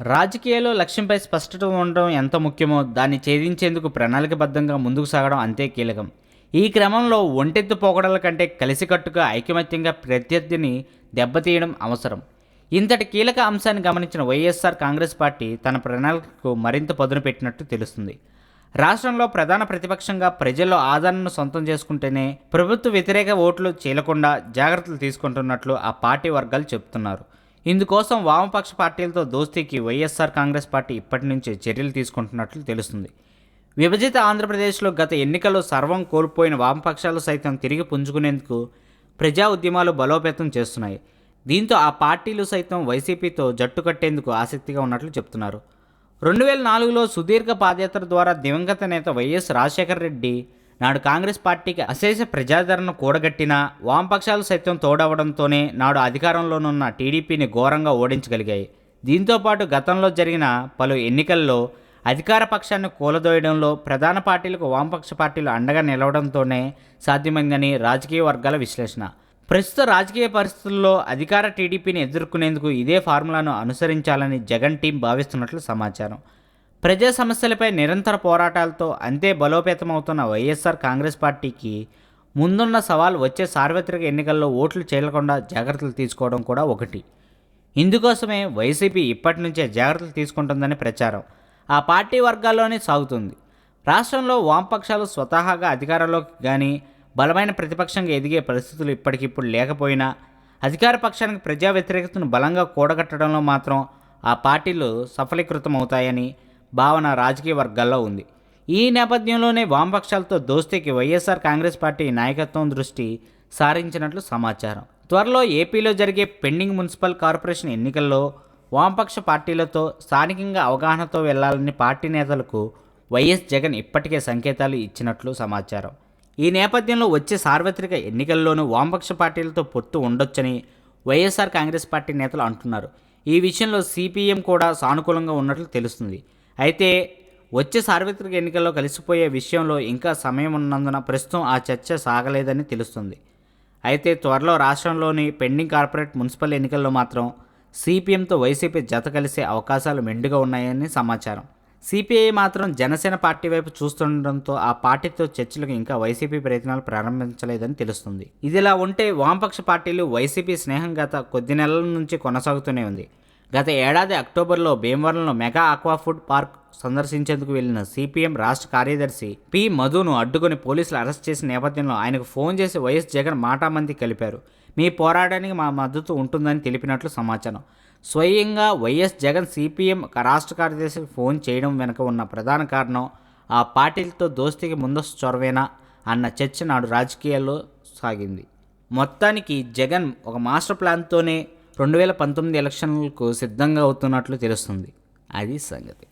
రాజకీయాల్లో లక్ష్యంపై స్పష్టత ఉండడం ఎంత ముఖ్యమో దాన్ని ఛేదించేందుకు ప్రణాళికబద్ధంగా ముందుకు సాగడం అంతే కీలకం. ఈ క్రమంలో ఒంటెత్తు పోకడల కంటే కలిసికట్టుగా ఐకమత్యంగా ప్రత్యర్థిని దెబ్బతీయడం అవసరం. ఇంతటి కీలక అంశాన్ని గమనించిన వైఎస్ఆర్ కాంగ్రెస్ పార్టీ తన ప్రణాళికకు మరింత పదును పెట్టినట్టు తెలుస్తుంది. రాష్ట్రంలో ప్రధాన ప్రతిపక్షంగా ప్రజల్లో ఆదరణను సొంతం చేసుకుంటేనే ప్రభుత్వ వ్యతిరేక ఓట్లు చీలకుండా జాగ్రత్తలు తీసుకుంటున్నట్లు ఆ పార్టీ వర్గాలు చెబుతున్నారు. ఇందుకోసం వామపక్ష పార్టీలతో దోస్తీకి వైఎస్ఆర్ కాంగ్రెస్ పార్టీ ఇప్పటి నుంచే చర్యలు తీసుకుంటున్నట్లు తెలుస్తుంది. విభజిత ఆంధ్రప్రదేశ్లో గత ఎన్నికల్లో సర్వం కోల్పోయిన వామపక్షాలు సైతం తిరిగి పుంజుకునేందుకు ప్రజా ఉద్యమాలు బలోపేతం చేస్తున్నాయి. దీంతో ఆ పార్టీలు సైతం వైసీపీతో జట్టు కట్టేందుకు ఆసక్తిగా ఉన్నట్లు చెప్తున్నారు. రెండు వేల నాలుగులో సుదీర్ఘ పాదయాత్ర ద్వారా దివంగత నేత వైఎస్ రాజశేఖర రెడ్డి నాడు కాంగ్రెస్ పార్టీకి అశేష ప్రజాదరణ కూడగట్టిన వామపక్షాలు సైతం తోడవడంతోనే నాడు అధికారంలోనున్న టీడీపీని ఘోరంగా ఓడించగలిగాయి. దీంతోపాటు గతంలో జరిగిన పలు ఎన్నికల్లో అధికార పక్షాన్ని కూలదోయడంలో ప్రధాన పార్టీలకు వామపక్ష పార్టీలు అండగా నిలవడంతోనే సాధ్యమైందని రాజకీయ వర్గాల విశ్లేషణ. ప్రస్తుత రాజకీయ పరిస్థితుల్లో అధికార టీడీపీని ఎదుర్కొనేందుకు ఇదే ఫార్ములాను అనుసరించాలని జగన్ టీం భావిస్తున్నట్లు సమాచారం. ప్రజా సమస్యలపై నిరంతర పోరాటాలతో అంతే బలోపేతమవుతున్న వైఎస్ఆర్ కాంగ్రెస్ పార్టీకి ముందున్న సవాల్ వచ్చే సార్వత్రిక ఎన్నికల్లో ఓట్లు చేయకుండా జాగ్రత్తలు తీసుకోవడం కూడా ఒకటి. ఇందుకోసమే వైసీపీ ఇప్పటి నుంచే జాగ్రత్తలు తీసుకుంటుందని ప్రచారం. ఆ పార్టీ వర్గాల్లోనే సాగుతుంది. రాష్ట్రంలో వామపక్షాలు స్వతహాగా అధికారంలోకి కానీ బలమైన ప్రతిపక్షంగా ఎదిగే పరిస్థితులు ఇప్పటికిప్పుడు లేకపోయినా అధికార పక్షానికి ప్రజా వ్యతిరేకతను బలంగా కూడగట్టడంలో మాత్రం ఆ పార్టీలు సఫలీకృతమవుతాయని భావన రాజకీయ వర్గాల్లో ఉంది. ఈ నేపథ్యంలోనే వామపక్షాలతో దోస్తీకి వైఎస్ఆర్ కాంగ్రెస్ పార్టీ నాయకత్వం దృష్టి సారించినట్లు సమాచారం. త్వరలో ఏపీలో జరిగే పెండింగ్ మున్సిపల్ కార్పొరేషన్ ఎన్నికల్లో వామపక్ష పార్టీలతో స్థానికంగా అవగాహనతో వెళ్ళాలని పార్టీ నేతలకు వైఎస్ జగన్ ఇప్పటికే సంకేతాలు ఇచ్చినట్లు సమాచారం. ఈ నేపథ్యంలో వచ్చే సార్వత్రిక ఎన్నికల్లోనూ వామపక్ష పార్టీలతో పొత్తు ఉండొచ్చని వైఎస్ఆర్ కాంగ్రెస్ పార్టీ నేతలు అంటున్నారు. ఈ విషయంలో సిపిఎం కూడా సానుకూలంగా ఉన్నట్లు తెలుస్తుంది. అయితే వచ్చే సార్వత్రిక ఎన్నికల్లో కలిసిపోయే విషయంలో ఇంకా సమయం ఉన్నందున ప్రస్తుతం ఆ చర్చ సాగలేదని తెలుస్తుంది. అయితే త్వరలో రాష్ట్రంలోని పెండింగ్ కార్పొరేట్ మున్సిపల్ ఎన్నికల్లో మాత్రం సిపిఎంతో వైసీపీ జత కలిసే అవకాశాలు మెండుగా ఉన్నాయని సమాచారం. సిపిఐ మాత్రం జనసేన పార్టీ వైపు చూస్తుండటంతో ఆ పార్టీతో చర్చలకు ఇంకా వైసీపీ ప్రయత్నాలు ప్రారంభించలేదని తెలుస్తుంది. ఇదిలా ఉంటే వామపక్ష పార్టీలు వైసీపీ స్నేహం గత కొద్ది నెలల నుంచి కొనసాగుతూనే ఉంది. గత ఏడాది అక్టోబర్లో భీమవరంలో మెగా ఆక్వా ఫుడ్ పార్క్ సందర్శించేందుకు వెళ్ళిన సిపిఎం రాష్ట్ర కార్యదర్శి పి. మధును అడ్డుకుని పోలీసులు అరెస్ట్ చేసిన నేపథ్యంలో ఆయనకు ఫోన్ చేసి వైఎస్ జగన్ మాటామంది కలిపారు. మీ పోరాటానికి మా మద్దతు ఉంటుందని తెలిపినట్లు సమాచారం. స్వయంగా వైఎస్ జగన్ సిపిఎం రాష్ట్ర కార్యదర్శికి ఫోన్ చేయడం వెనుక ఉన్న ప్రధాన కారణం ఆ పార్టీలతో దోస్తీకి ముందస్తు చొరవేనా అన్న చర్చ నాడు రాజకీయాల్లో సాగింది. మొత్తానికి జగన్ ఒక మాస్టర్ ప్లాన్తోనే రెండు వేల పంతొమ్మిది ఎలక్షన్లకు సిద్ధంగా అవుతున్నట్లు తెలుస్తుంది. అది సంగతి.